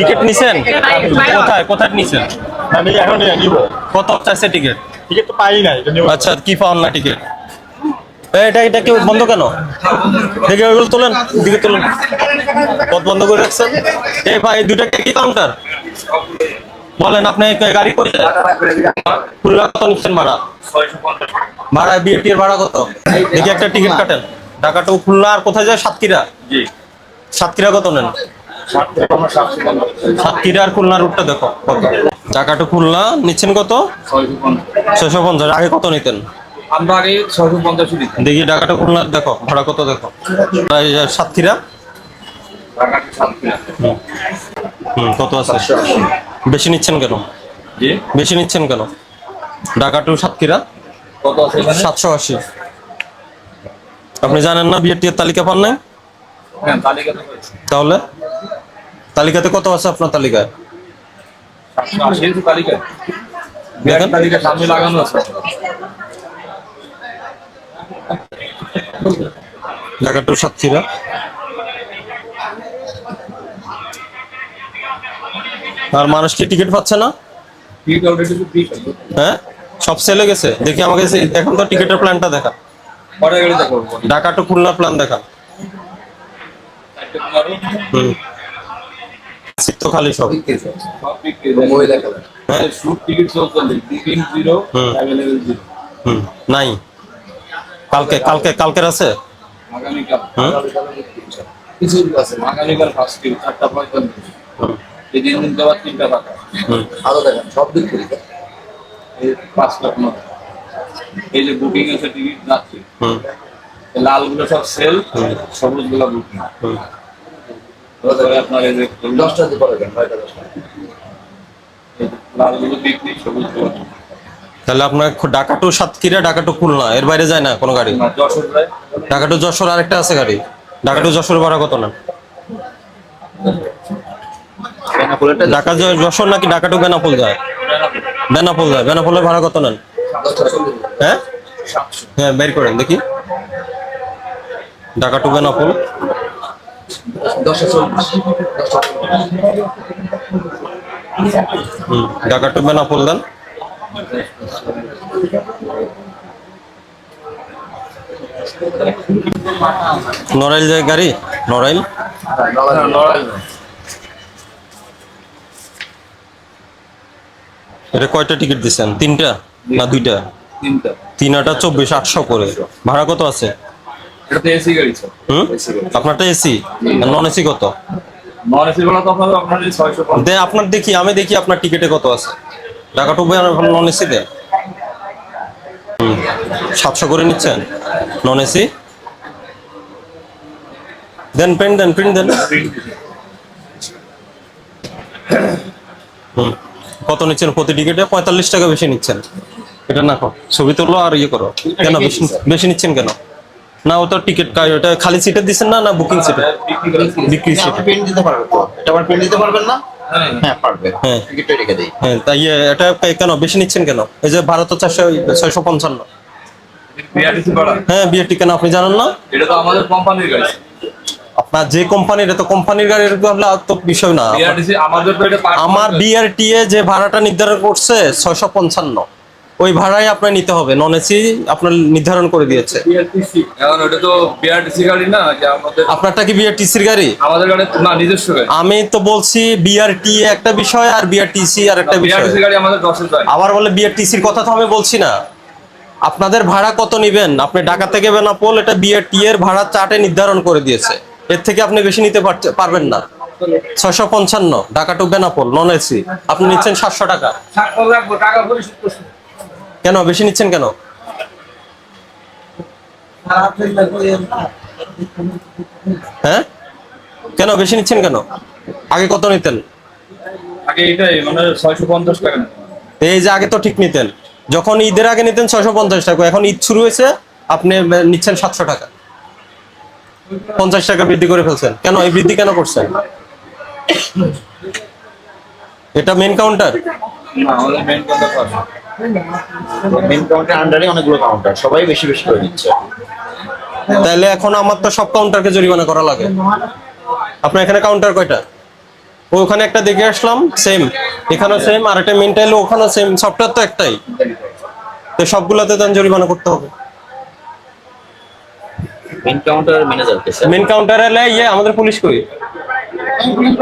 Ticket নিছেন? কোথায় কোথায় নিছেন? আমি এখন নিব। কত চাইছে টিকিট টিকিট তো পাই নাই আচ্ছা কি পাওয়ান না টিকিট এটা এটা কেউ বন্ধ কেন? দেখে ওইগুলো তোলেন দিকে তোলেন। পথ বন্ধ করে রাখছেন। এই ভাই এই দুইটা কি কাউন্টার বলেন আপনি গাড়ি করে খুলনা কত নিচ্ছেন ভাড়া। ভাড়া বিএটি এর ভাড়া কত? দেখি একটা টিকিট কাটেন। ঢাকা টু খুলনা আর কোথায় যায়? সাতক্ষীরা। সাতক্ষীরা কত নেন? সাতক্ষীরা আর খুলনা রুটটা দেখো কত? খুলনা নিচ্ছেন কত? ছয়শো পঞ্চাশ। আগে কত নিতেন? আমরা আগে ছয়শো পঞ্চাশ দেখি ঢাকাটা খুলনা দেখো ভাড়া কত দেখো? সাতক্ষীরা? হুম। কত আছে? বেশি নিচ্ছেন কেন? বেশি নিচ্ছেন কেন? ঢাকা টু সাতক্ষীরা? কত আছে সাতশো আশি। আপনি জানেন না বিএটির তালিকা পান নাই? হ্যাঁ তাহলে? তালিকাতে কত আছে আপনার তালিকায়? সাতশো তালিকা সামনে লাগানো আছে ঢাকা টু সাতক্ষীরা। আর মানুষ কি টিকিট পাচ্ছে না? হ্যাঁ? সব সেলে গেছে? দেখি আমাকে এখন তো টিকিটের প্ল্যানটা দেখা। ঢাকা টু খুলনা প্ল্যান দেখা। হুম। সিট তো খালি সব। সব বিক্রি হ্যাঁ শুট টিকিট চলছে। বুকিং জিরো অ্যাভেলেবল জিরো হুম নাই। কালকে কালকে কালকের আছে? এই দিন দিন দেওয়ার তিনটা টাকা হুম। আরও দেখেন সব দিক থেকে এই পাঁচ লাখ মতো। এই যে বুকিং আছে টিকিট যাচ্ছে। হুম। এই লালগুলো সব সেল সবুজগুলো বুকিং আপনার এই যে দশটা দিতে পারবেন লালগুলো বিক্রি সবুজ তাহলে আপনার ঢাকা টু সাতক্ষীরা ঢাকা টু খুলনা এর বাইরে যায় না কোনো গাড়ি? যশোর ঢাকা টু যশোর আরেকটা আছে গাড়ি। ঢাকা টু যশোর ভাড়া কত না ঢাকা যশোর নাকি ঢাকা টু বেনাপোল যায়? বেনাপোল। যায়। বেনাপোলের ভাড়া কত নেন? হ্যাঁ? হ্যাঁ বের করেন দেখি। ঢাকা টু বেনাপোল। হুম ঢাকা টু বেনাপোল দেন। নড়াইল যায় গাড়ি নড়াইল? এটা কয়টা টিকিট দিচ্ছেন? তিনটা না দুইটা? তিনটা। তিনটা চব্বিশ আটশো করে। ভাড়া কত আছে? এটা তো এসি গাড়ি স্যার হুম? আপনারটা এসি নন এসি কত? নন এসি গুলো তো আপনার আপনার ছয়শো দে আপনার দেখি আমি দেখি আপনার টিকিটে কত আছে। ঢাকা টু নন এসি দেন হুম। সাতশো করে নিচ্ছেন? নন এসি দেন প্রিন্ট দেন প্রিন্ট দেন। কত নিচ্ছেন প্রতি টিকিটে পঁয়তাল্লিশ টাকা বেশি নিচ্ছেন। এটা না কর ছবি তোলো আর ইয়ে করো। কেন বেশি বেশি নিচ্ছেন কেন? না ওটা টিকিট ওটা খালি সিটে দিচ্ছেন না না বুকিং সিটে বিক্রি সিটে পেন দিতে পারবে তো। এটা পেন দিতে পারবেন না? হ্যাঁ। পারবে। হ্যাঁ। টিকিটটা রেখে দিই। হ্যাঁ তাই ইয়ে, এটা কেন বেশি নিচ্ছেন কেন? এই যে চারশো ছয়শো পঞ্চান্ন। হ্যাঁ কেন আপনি জানেন না? এটা তো আমাদের কোম্পানির গাড়ি। আপনার যে কোম্পানির তো কোম্পানির গাড়ির হলে আর তো বিষয় না। আমার বিআরটিএ যে ভাড়াটা নির্ধারণ করছে ছয়শো পঞ্চান্ন। ওই ভাড়াই আপনার নিতে হবে। নন এসি আপনার নির্ধারণ করে দিয়েছে। এখন ওটা তো বিআরটিসি গাড়ি না যে আমাদের আপনারটা কি বিআরটিসির গাড়ি? আমাদের গাড়ি না নিজস্ব গাড়ি। আমি তো বলছি বিআরটি একটা বিষয় আর বিআরটিসি আর একটা বিষয়। বিআরটিসি গাড়ি আমাদের দশের গাড়ি। আবার বলে বিআরটিসির কথা তো আমি বলছি না। আপনাদের ভাড়া কত নেবেন? আপনি ঢাকা থেকে বেনাপোল এটা বিআরটি এর ভাড়া চার্টে নির্ধারণ করে দিয়েছে। এর থেকে আপনি বেশি নিতে পারবেন না। ছয়শো পঞ্চান্ন Dhaka to Benapole non AC আপনি নিচ্ছেন সাতশো টাকা। টাকা কেন? বেশি নিচ্ছেন কেন? হ্যাঁ? কেন? বেশি নিচ্ছেন কেন? আগে কত নিতেন? আগে এটাই মানে ছয়শো পঞ্চাশ টাকা এই যে আগে তো ঠিক নিতেন। যখন ঈদের আগে নিতেন ছয়শো পঞ্চাশ টাকা। এখন ঈদ শুরু হয়েছে আপনি নিচ্ছেন সাতশো টাকা। পঞ্চাশ টাকা বৃদ্ধি করে ফেলছেন। কেন? এই বৃদ্ধি কেন করছেন? এটা মেন কাউন্টার না আমাদের মেন আছে মেন কাউন্টার আন্ডারে অনেকগুলো কাউন্টার সবাই বেশি বেশি করে দিচ্ছে তাহলে এখন আমার তো সব কাউন্টারকে জরিমানা করা লাগে। আপনার এখানে কাউন্টার কয়টা? ওখানে একটা দেখে আসলাম সেম এখানেও সেম আর একটা মেনটাইল ওখানেও সেম সফটওয়্যার তো একটাই। তো সবগুলোতে দেন জরিমানা করতে হবে। মেন কাউন্টার ম্যানেজার মেন কাউন্টারে এলে ইয়ে আমাদের পুলিশ কই?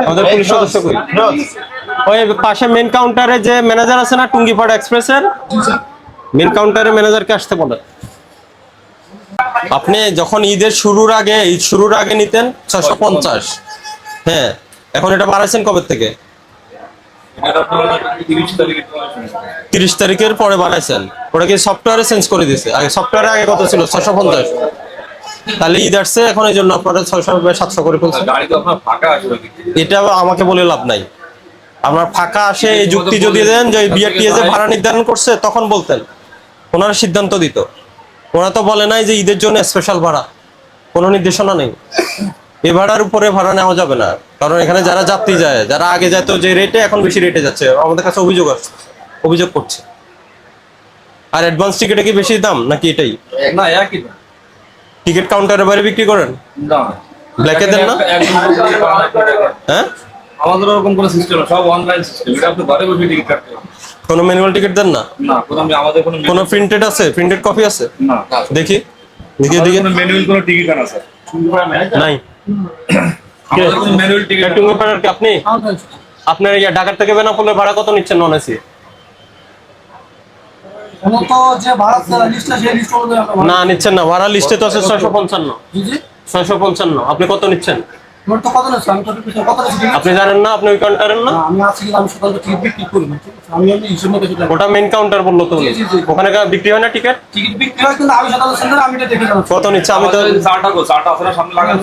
আমাদের পুলিশ সদস্য কই? ওই পাশে মেন কাউন্টারে যে ম্যানেজার আছে না টুঙ্গিপাড়া এক্সপ্রেসের মেন কাউন্টারে ম্যানেজারকে আসতে বলে। আপনি যখন ঈদের শুরুর আগে ঈদ শুরুর আগে নিতেন ছশো পঞ্চাশ। হ্যাঁ এখন এটা বাড়াইছেন কবে থেকে? তিরিশ তারিখের পরে বাড়াইছেন। ওটা কি সফটওয়্যারে চেঞ্জ করে দিয়েছে? আগে সফটওয়্যারে আগে কত ছিল? ছশো পঞ্চাশ। তাহলে ঈদ আসছে এখন এই জন্য আপনারা ছয়শো সাতশো করে ফেলছেন। এটা আমাকে বলে লাভ নাই। আপনার ফাঁকা আসে এই যুক্তি যদি দেন যে বিআরটিএ যে ভাড়া নির্ধারণ করছে তখন বলতেন। ওনারা সিদ্ধান্ত দিত। ওরা তো বলে নাই যে ঈদের জন্য স্পেশাল ভাড়া। কোনো নির্দেশনা নেই। এ ভাড়ার উপরে ভাড়া নেওয়া যাবে না। কারণ এখানে যারা যাত্রী যায় যারা আগে যেত যে রেটে এখন বেশি রেটে যাচ্ছে আমাদের কাছে অভিযোগ আসছে অভিযোগ করছে। আর অ্যাডভান্স টিকিটে কি বেশি দাম নাকি এটাই? না একই টিকিট কাউন্টারের বাইরে বিক্রি করেন? না। এ দেন না? হ্যাঁ? আমাদের ওরকম কোনো সিস্টেম সব অনলাইন সিস্টেম এটা আপনি ঘরে বসে টিকিট কাটতে কোনো ম্যানুয়াল টিকিট দেন না? না কোনো আমি- আমাদের কোনো কোনো প্রিন্টেড আছে? প্রিন্টেড কপি আছে? না দেখি দেখি দেখি। কোনো ম্যানুয়াল কোনো টিকিট আনা স্যার নাই। আমাদের ম্যানুয়াল টিকিট কি আপনি? আপনার ইয়া থেকে বেনাপোলের ভাড়া কত নিচ্ছেন নন এসি না নিচ্ছেন না। ভাড়া লিস্টে তো আছে ছয়শো পঞ্চান্ন। জি জি। ছয়শো পঞ্চান্ন। আপনি কত নিচ্ছেন? তোমার তো কত নিচ্ছে আমি তো পিছনে কত নিচ্ছি আপনি জানেন না? আপনি ওই কাউন্টারের না? আমি আজকে কিন্তু আমি সকালে টিকিট বিক্রি করি না। আমি হিসেব মতো ওটা মেন কাউন্টার বলল তো। ওখানে কা- বিক্রি হয় না টিকিট? টিকিট বিক্রি হয় কিন্তু আমি সকালে সেন্টারে আমি এটা দেখে জানাচ্ছি কত নিচ্ছে? আমি তো চাটা গো চাটা আপনার সামনে লাগান।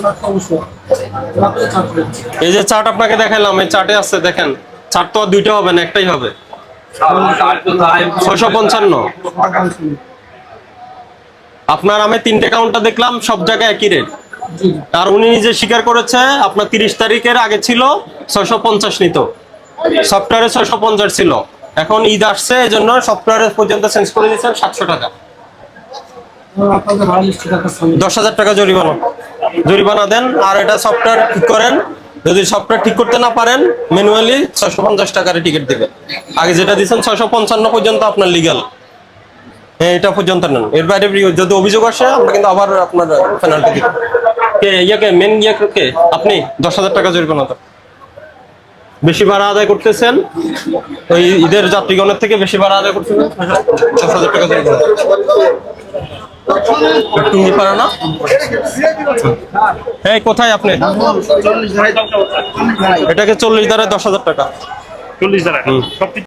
এই যে চার্ট আপনাকে দেখাইলাম এই চার্টে আছে দেখেন। চার্ট তো আর দুইটা হবে না একটাই হবে। ছয়শো পঞ্চান্ন। আপনার আমি তিনটে কাউন্টার দেখলাম সব জায়গায় একই রেট আর উনি নিজে স্বীকার করেছে, আপনার তিরিশ তারিখের আগে ছিল, ছয়শো পঞ্চাশ নিত। সফটওয়্যারে ছয়শো পঞ্চাশ ছিল। এখন ঈদ আসছে এই জন্য সফটওয়্যারে পর্যন্ত চেঞ্জ করে দিচ্ছেন সাতশো টাকা। দশ হাজার টাকা জরিমানা। জরিমানা দেন, আর এটা সফটওয়্যার ঠিক করেন। যদি সফটওয়্যার ঠিক করতে না পারেন ম্যানুয়ালি ছয়শো পঞ্চাশ টাকার টিকিট দেবেন। আগে যেটা দিয়েছেন, ছয়শো পঞ্চান্ন পর্যন্ত আপনার লিগাল হ্যাঁ এটা পর্যন্ত নেন। এর বাইরে যদি অভিযোগ আসে, আমরা কিন্তু আবার আপনার পেনাল্টি দিব। কে ইয়াকে মেন ইয়াকে আপনি? দশ হাজার টাকা জরিমানা দেন বেশি ভাড়া আদায় করতেছেন? ওই ঈদের যাত্রীগণের থেকে বেশি ভাড়া আদায় করতেছেন দশ হাজার টাকা জরিমানা টুঙ্গি পারে না? এই কোথায় আপনি? এটাকে চল্লিশ দ্বারা দশ হাজার টাকা। চল্লিশ হুম।